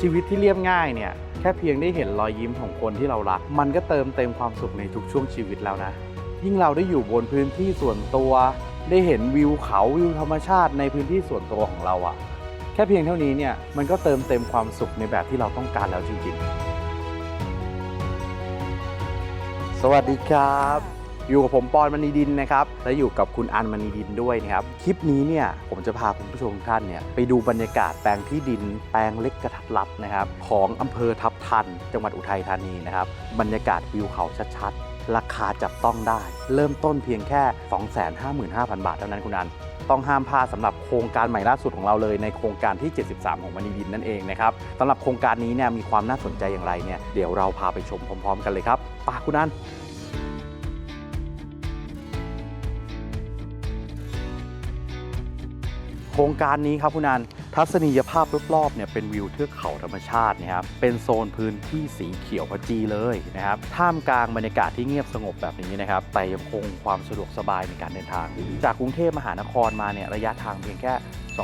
ชีวิตที่เรียบง่ายเนี่ยแค่เพียงได้เห็นรอยยิ้มของคนที่เรารัก มันก็เติมเต็มความสุขในทุกช่วงชีวิตแล้วนะ ยิ่งเราได้อยู่บนพื้นที่ส่วนตัว ได้เห็นวิวเขาวิวธรรมชาติในพื้นที่ส่วนตัวของเราอะแค่เพียงเท่านี้เนี่ยมันก็เติมเต็มความสุขในแบบที่เราต้องการแล้วจริง ๆ สวัสดีครับ อยู่กับผมปอนมณีดินนะครับ และอยู่กับคุณอันมณีดินด้วยนะครับ คลิปนี้เนี่ยผมจะพาคุณผู้ชมท่านเนี่ยไปดูบรรยากาศแปลงที่ดินแปลงเล็กกระทัดรัดนะครับ ของอำเภอทับทัน จังหวัดอุทัยธานีนะครับ บรรยากาศวิวเขาชัดๆ ราคาจับต้องได้ เริ่มต้นเพียงแค่ 255,000 บาทเท่านั้นคุณอันต้องห้ามพลาดสำหรับโครงการใหม่ล่าสุดของเราเลยในโครงการที่ 73 ของมณีดินนั่นเองนะครับสำหรับโครงการนี้เนี่ยมีความน่าสนใจอย่างไรเนี่ยเดี๋ยวเราพาไปชมพร้อม ๆ กันเลยครับปาคุณอัน โครงการนี้ครับคุณอันทัศนียภาพรอบๆเนี่ยเป็นวิวเทือกเขาธรรมชาตินะครับเป็นโซนพื้นที่สีเขียวพจีเลยนะครับท่ามกลางบรรยากาศที่เงียบสงบแบบนี้นะครับแต่ยังคงความสะดวกสบายในการเดินทาง จากกรุงเทพมหานครมาเนี่ยระยะทางเพียงแค่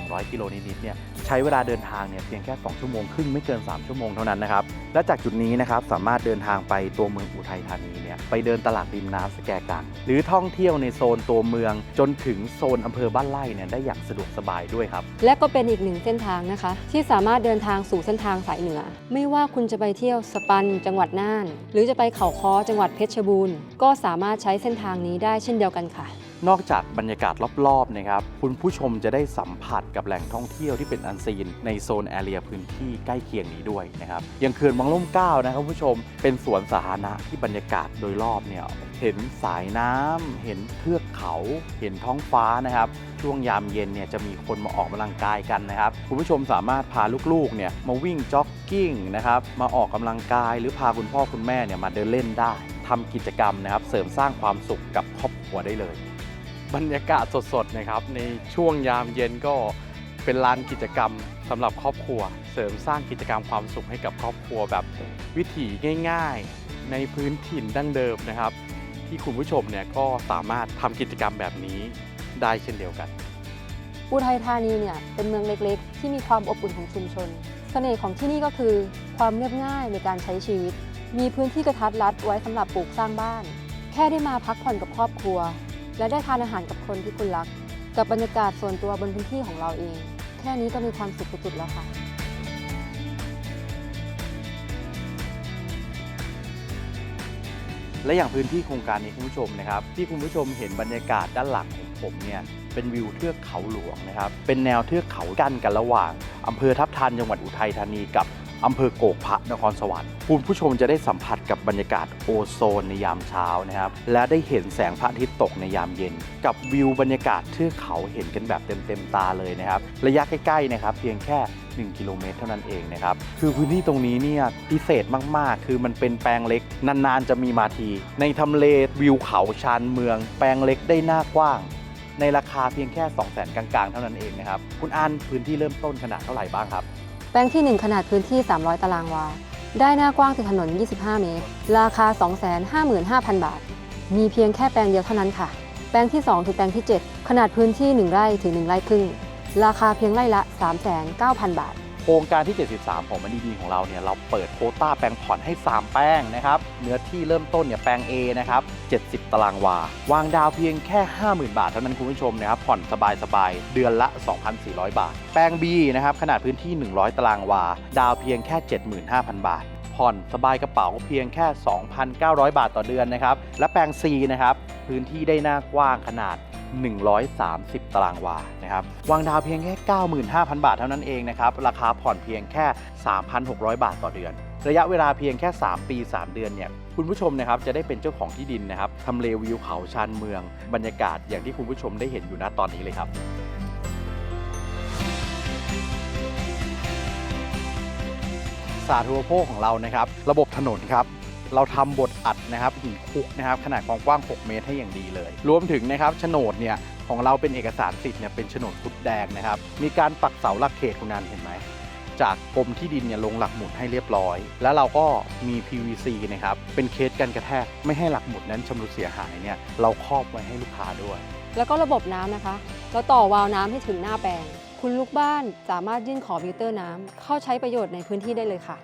200 กิโลนิดๆเนี่ยใช้เวลาเดินทางเนี่ยเพียงแค่ 2 ชั่วโมงครึ่งไม่เกิน 3 ชั่วโมงเท่านั้นนะครับ และจากจุดนี้นะครับสามารถเดินทางไปตัวเมืองอุทัยธานีเนี่ยไปเดินตลาดริมน้ำสแกกังหรือท่องเที่ยวในโซนตัวเมือง จนถึงโซนอำเภอบ้านไร่เนี่ยได้อย่างสะดวกสบายด้วยครับ และก็เป็นอีกหนึ่งเส้นทางนะคะ ที่สามารถเดินทางสู่เส้นทางสายเหนือ ไม่ว่าคุณจะไปเที่ยวสปันจังหวัดน่าน หรือจะไปเขาค้อจังหวัดเพชรบูรณ์ ก็สามารถใช้เส้นทางนี้ได้เช่นเดียวกันค่ะ นอกจากบรรยากาศรอบๆนะครับคุณผู้ชมจะได้สัมผัสกับแหล่งท่องเที่ยวที่เป็นอันซีนในโซนแอเรียพื้นที่ใกล้เคียงนี้ด้วยนะครับอย่างเขื่อนวังล่มเก้านะครับคุณผู้ชมเป็นสวนสาธารณะที่บรรยากาศโดยรอบเนี่ยเห็นสายน้ำเห็นเทือกเขา เห็นท้องฟ้านะครับช่วงยามเย็นเนี่ยจะมีคนมาออกกำลังกายกันนะครับคุณผู้ชมสามารถพาลูกๆเนี่ยมาวิ่งจ็อกกิ้งนะครับมาออกกำลังกาย หรือพาคุณพ่อคุณแม่เนี่ยมาเดินเล่นได้ทำกิจกรรมนะครับเสริมสร้างความสุขกับครอบครัวได้เลย บรรยากาศสดๆนะครับ ในช่วงยามเย็นก็เป็นลานกิจกรรมสำหรับครอบครัว เสริมสร้างกิจกรรมความสุขให้กับครอบครัวแบบวิถีง่าย ๆ ในพื้นถิ่นดั้งเดิมนะครับ ที่คุณผู้ชมเนี่ยก็สามารถทำกิจกรรมแบบนี้ได้เช่นเดียวกัน อุทัยธานีเนี่ยเป็นเมืองเล็กๆ ที่มีความอบอุ่นของชุมชน เสน่ห์ของที่นี่ก็คือความเรียบง่ายในการใช้ชีวิต มีพื้นที่กระทัดรัดไว้สำหรับปลูกสร้างบ้าน แค่ได้มาพักผ่อนกับครอบครัว และได้ทานอาหารกับคนที่คุณรัก กับบรรยากาศส่วนตัวบนพื้นที่ของเราเอง แค่นี้ก็มีความสุขสุดๆแล้วค่ะ และอย่างพื้นที่โครงการนี้คุณผู้ชมนะครับ ที่คุณผู้ชมเห็นบรรยากาศด้านหลังของผมเนี่ยเป็นวิวเทือกเขาหลวงนะครับ เป็นแนวเทือกเขากั้นกันระหว่างอำเภอทับทันจังหวัดอุทัยธานีกับ อำเภอโกกพระนครสวรรค์คุณผู้ชมจะได้สัมผัสกับบรรยากาศโอโซนในยามเช้านะครับ และได้เห็นแสงพระอาทิตย์ตกในยามเย็น กับวิวบรรยากาศเทือกเขาเห็นกันแบบเต็มๆตาเลยนะครับ ระยะใกล้ๆนะครับ เพียงแค่ 1 กิโลเมตรเท่านั้นเองนะครับ คือพื้นที่ตรงนี้เนี่ยพิเศษมากๆ คือมันเป็นแปลงเล็ก นานๆ จะมีมาที ในทำเลวิวเขาชานเมือง แปลงเล็กได้หน้ากว้างในราคาเพียงแค่ 2 0 0 0 0 0กลางๆ เท่านั้นเองนะครับ คุณอันพื้นที่เริ่มต้นขนาดเท่าไหร่บ้างครับ ลงที่ 1 ขนาดพื้นที่ 300 ตารางวา ได้หน้ากว้างติดถนน 25 เมตร ราคา 255,000 บาท มีเพียงแค่แปลงเดียวเท่านั้นค่ะ แปลงที่ 2 ถึงแปลงที่ 7 ขนาดพื้นที่ 1 ไร่ถึง 1 ไร่ครึ่ง ราคาเพียงไร่ละ 3,900บาท ครงการที่ 73 ของมันดีๆของเราเนี่ยเราเปิดโคต้าแปลงผ่อนให้ 3 แปลงนะครับเนื้อที่เริ่มต้นเนี่ยแปลง A นะครับ 70 ตารางวา วางดาวเพียงแค่ 50,000 บาทเท่านั้นคุณผู้ชมนะครับผ่อนสบายๆ เดือนละ 2,400 บาท แปลง B นะครับขนาดพื้นที่ 100 ตารางวา ดาวเพียงแค่ 75,000 บาท ผ่อนสบายกระเป๋าเพียงแค่ 2,900 บาทต่อเดือนนะครับและแปลง C นะครับพื้นที่ได้หน้ากว้างขนาด 130 ตารางวานะครับวางดาวเพียงแค่ 95,000 บาทเท่านั้นเองนะครับ ราคาผ่อนเพียงแค่ 3,600 บาทต่อเดือน ระยะเวลาเพียงแค่ 3 ปี 3 เดือนเนี่ยคุณผู้ชมนะครับจะได้เป็นเจ้าของที่ดินนะครับทำเลวิวเขาชานเมือง บรรยากาศอย่างที่คุณผู้ชมได้เห็นอยู่ณตอนนี้เลยครับสาธารณูปโภคของเรานะครับ ระบบถนนครับ เราทำบทอัดนะครับหินคุกนะครับขนาดความกว้าง 6 เมตรให้อย่างดีเลย รวมถึงนะครับโฉนดเนี่ยของเราเป็นเอกสารสิทธิ์เนี่ยเป็นโฉนดฟุตแดงนะครับ มีการปักเสาหลักเขตคุณนันเห็นไหมจากกรมที่ดินเนี่ยลงหลักหมุดให้เรียบร้อย แล้วเราก็มี PVC นะครับเป็นเคสกันกระแทกไม่ให้หลักหมุดนั้นชำรุดเสียหายเนี่ยเราครอบไว้ให้ลูกค้าด้วย แล้วก็ระบบน้ำนะคะ เราต่อวาล์วน้ำให้ถึงหน้าแปลง คุณลูกบ้านสามารถยื่นขอมิเตอร์น้ำเข้าใช้ประโยชน์ในพื้นที่ได้เลยค่ะ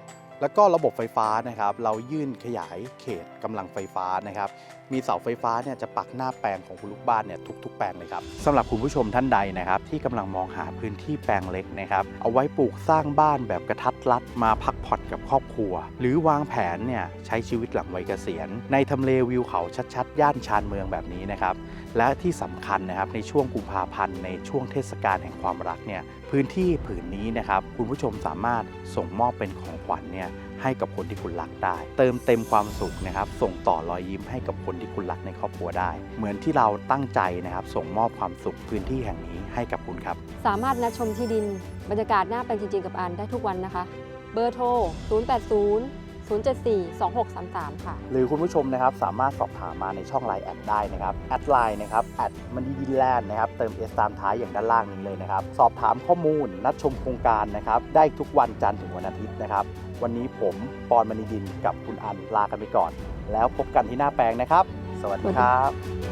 แล้วก็ระบบไฟฟ้านะครับเรายื่นขยายเขตกำลังไฟฟ้านะครับมีเสาไฟฟ้าเนี่ยจะปักหน้าแปลงของคุณลูกบ้านเนี่ยทุก ๆ แปลงเลยครับสำหรับคุณผู้ชมท่านใดนะครับที่กำลังมองหาพื้นที่แปลงเล็กนะครับเอาไว้ปลูกสร้างบ้านแบบกระทัดรัดมาพักผ่อนกับ ครอบครัว หรือวางแผนเนี่ยใช้ชีวิตหลังวัยเกษียณ ในทำเลวิวเขาชัดๆ ย่านชานเมืองแบบนี้นะครับ และที่สำคัญนะครับในช่วงกุมภาพันธ์ในช่วงเทศกาลแห่งความรักเนี่ยพื้นที่ผืนนี้นะครับคุณผู้ชมสามารถส่งมอบเป็นของขวัญเนี่ยให้กับคนที่คุณรักได้ เติมเต็มความสุขนะครับ ส่งต่อรอยยิ้มให้กับคนที่คุณรักในครอบครัวได้ เหมือนที่เราตั้งใจนะครับ ส่งมอบความสุขพื้นที่แห่งนี้ให้กับคุณครับ สามารถนัดชมที่ดินบรรยากาศหน้าแปลงจริงๆกับอันได้ทุกวันนะคะ เบอร์โทร 080 074 2633 ค่ะ หรือคุณผู้ชมนะครับสามารถสอบถามมาในช่องไลน์แอดได้นะครับแอดไลน์นะครับแอดมันดีดิแลนด์นะครับเติมเอสตามท้ายอย่างด้านล่างนี้เลยนะครับ สอบถามข้อมูลนัดชมโครงการนะครับ ได้ทุกวันจันทร์ถึงวันอาทิตย์นะครับ วันนี้ผมปอนมณีดินกับคุณอันลากันไปก่อน แล้วพบกันที่หน้าแปลงนะครับ สวัสดีครับ